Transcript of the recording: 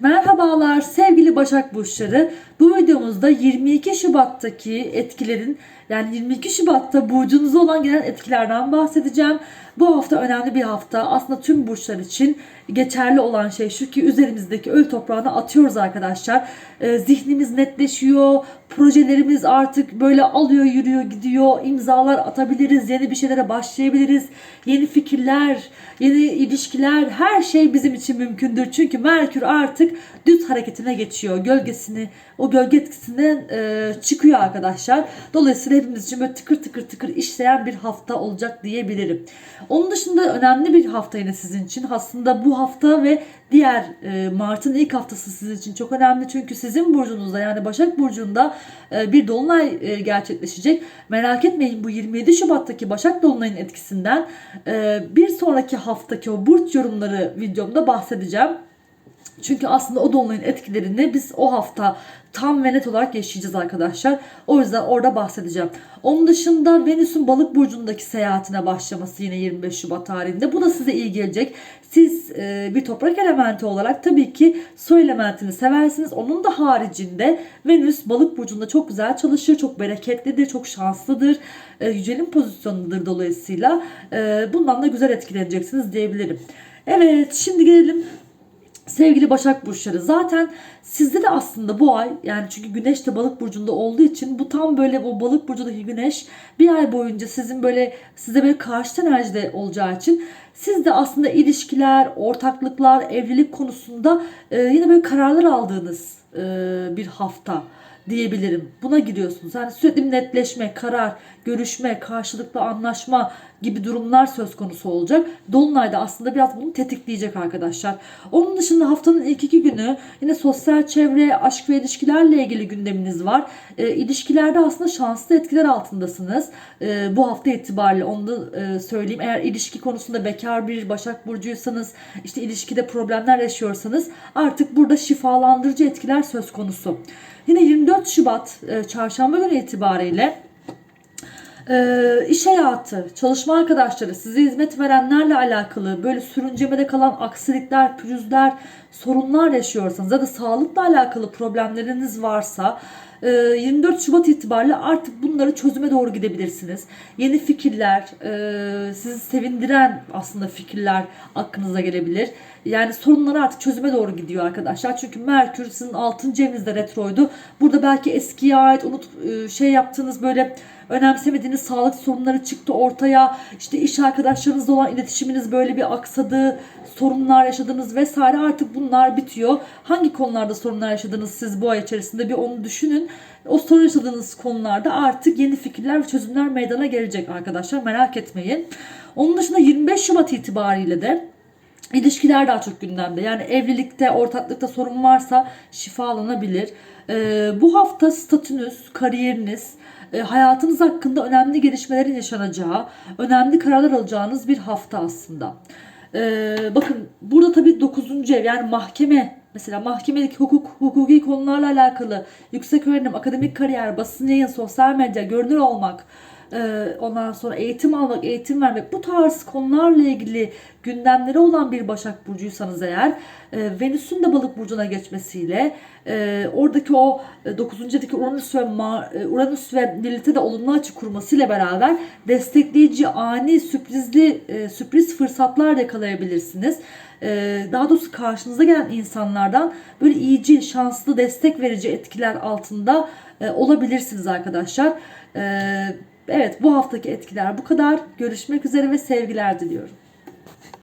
Merhabalar sevgili Başak Burçları. Bu videomuzda 22 Şubat'taki etkilerin yani 22 Şubat'ta burcunuza olan gelen etkilerden bahsedeceğim. Bu hafta önemli bir hafta. Aslında tüm burçlar için geçerli olan şey şu ki üzerimizdeki ölü toprağını atıyoruz arkadaşlar. Ee, zihnimiz netleşiyor. Projelerimiz artık böyle alıyor, yürüyor, gidiyor. İmzalar atabiliriz. Yeni bir şeylere başlayabiliriz. Yeni fikirler, yeni ilişkiler her şey bizim için mümkündür. Çünkü Merkür artık düz hareketine geçiyor. Gölgesini, o gölge etkisinden e, çıkıyor arkadaşlar. Dolayısıyla hepimiz için böyle tıkır tıkır tıkır işleyen bir hafta olacak diyebilirim. Onun dışında önemli bir hafta yine sizin için. Aslında bu hafta ve diğer e, Mart'ın ilk haftası sizin için çok önemli. Çünkü sizin burcunuzda yani Başak Burcu'nda e, bir dolunay e, gerçekleşecek. Merak etmeyin bu 27 Şubat'taki Başak Dolunay'ın etkisinden e, bir sonraki haftaki o burç yorumları videomda bahsedeceğim. Çünkü aslında o dolunayın etkilerini biz o hafta tam ve net olarak yaşayacağız arkadaşlar. O yüzden orada bahsedeceğim. Onun dışında Venüs'ün balık burcundaki seyahatine başlaması yine 25 Şubat tarihinde. Bu da size iyi gelecek. Siz e, bir toprak elementi olarak tabii ki su elementini seversiniz. Onun da haricinde Venüs balık burcunda çok güzel çalışır. Çok bereketlidir, çok şanslıdır. E, yücelin pozisyonudur dolayısıyla. E, bundan da güzel etkileneceksiniz diyebilirim. Evet şimdi gelelim Sevgili Başak Burçları zaten sizde de aslında bu ay yani çünkü güneş de balık burcunda olduğu için bu tam böyle bu balık burcundaki güneş bir ay boyunca sizin böyle size böyle karşı enerjide olacağı için siz de aslında ilişkiler, ortaklıklar, evlilik konusunda e, yine böyle kararlar aldığınız e, bir hafta diyebilirim. Buna giriyorsunuz. Yani sürekli netleşme, karar, görüşme, karşılıklı anlaşma gibi durumlar söz konusu olacak. Dolunayda aslında biraz bunu tetikleyecek arkadaşlar. Onun dışında haftanın ilk iki günü yine sosyal çevre, aşk ve ilişkilerle ilgili gündeminiz var. E, ilişkilerde aslında şanslı etkiler altındasınız. E, bu hafta itibariyle onu da e, söyleyeyim. Eğer ilişki konusunda bekar bir Başak Burcuysanız, işte ilişkide problemler yaşıyorsanız artık burada şifalandırıcı etkiler söz konusu. Yine 24 Şubat e, çarşamba günü itibariyle e, iş hayatı, çalışma arkadaşları, size hizmet verenlerle alakalı böyle sürüncemede kalan aksilikler, pürüzler, sorunlar yaşıyorsanız ya da sağlıkla alakalı problemleriniz varsa 24 Şubat itibariyle artık bunları çözüme doğru gidebilirsiniz. Yeni fikirler, e, sizi sevindiren aslında fikirler aklınıza gelebilir. Yani sorunlar artık çözüme doğru gidiyor arkadaşlar. Çünkü Merkür sizin 6. evinizde retroydu. Burada belki eskiye ait unut e, şey yaptığınız böyle önemsemediğiniz sağlık sorunları çıktı ortaya. İşte iş arkadaşlarınızla olan iletişiminiz böyle bir aksadı, sorunlar yaşadınız vesaire artık bunlar bitiyor. Hangi konularda sorunlar yaşadınız siz bu ay içerisinde bir onu düşünün. O sorun yaşadığınız konularda artık yeni fikirler ve çözümler meydana gelecek arkadaşlar merak etmeyin. Onun dışında 25 Şubat itibariyle de İlişkiler daha çok gündemde. Yani evlilikte, ortaklıkta sorun varsa şifalanabilir. Ee, bu hafta statünüz, kariyeriniz, e, hayatınız hakkında önemli gelişmelerin yaşanacağı, önemli kararlar alacağınız bir hafta aslında. Ee, bakın burada tabii 9. ev yani mahkeme mesela mahkemelik hukuk, hukuki konularla alakalı yüksek öğrenim, akademik kariyer, basın yayın, sosyal medya, görünür olmak, e, ondan sonra eğitim almak, eğitim vermek bu tarz konularla ilgili gündemleri olan bir Başak Burcuysanız eğer e, Venüs'ün de balık burcuna geçmesiyle e, oradaki o 9. evdeki Uranüs ve Mar, Uranüs ve Lilith'e de olumlu açı kurmasıyla beraber destekleyici, ani, sürprizli sürpriz fırsatlar yakalayabilirsiniz. Daha doğrusu karşınıza gelen insanlardan böyle iyici, şanslı, destek verici etkiler altında olabilirsiniz arkadaşlar. Evet bu haftaki etkiler bu kadar. Görüşmek üzere ve sevgiler diliyorum.